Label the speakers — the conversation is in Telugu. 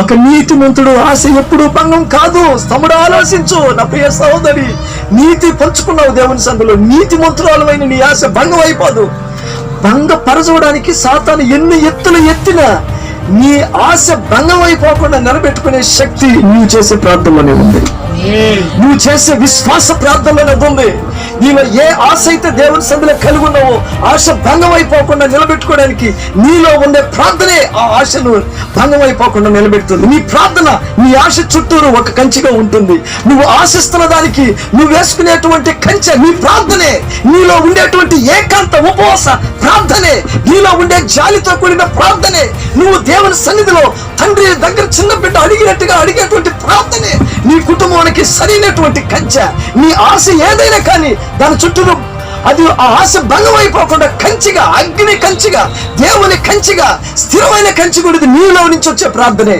Speaker 1: ఒక నీతిమంతుడు ఆశ ఎప్పుడు భంగం కాదు. తమ్ముడు ఆలోచించు నా ప్రియ సహోదరి నీతి పంచుకున్నావు దేవుని సందులో నీతి మంత్రాలమైన నీ ఆశ భంగం అయిపోదు. భంగపరచడానికి సాతాను ఎన్ని ఎత్తులు ఎత్తినా నీ ఆశ భంగం అయిపోకుండా నిలబెట్టుకునే శక్తి నువ్వు చేసే ప్రార్థనలోనే ఉంది. నువ్వు చేసే విశ్వాస ప్రార్థనలోనే ఉంది. నీవు ఏ ఆశ అయితే దేవుని సందులో కలిగి ఉన్నావో ఆశ భంగం అయిపోకుండా నిలబెట్టుకోవడానికి నీలో ఉండే ప్రార్థనే ఆ ఆశను భంగం అయిపోకుండా నిలబెడుతుంది. నీ ప్రార్థన నీ ఆశ చుట్టూరు ఒక కంచిగా ఉంటుంది. నువ్వు ఆశిస్తున్న దానికి నువ్వు వేసుకునేటువంటి కంచె నీ ప్రార్థనే నీలో ఉండేటువంటి ఏకాంత ఉపవాస ప్రార్థనే నీలో ఉండే జాలితో కూడిన ప్రార్థనే నువ్వు దేవుని సన్నిధిలో తండ్రి దగ్గర చిన్న బిడ్డ అడిగినట్టుగా అడిగేటువంటి ప్రార్థన దానికి సరైనటువంటి కంచె. నీ ఆశ ఏదైనా కానీ దాని చుట్టూ అది ఆ ఆశ భంగం అయిపోకుండా కంచిగా అగ్ని కంచిగా దేవుని కంచిగా స్థిరమైన కంచి కూడా నీలో నుంచి వచ్చే ప్రార్థనే.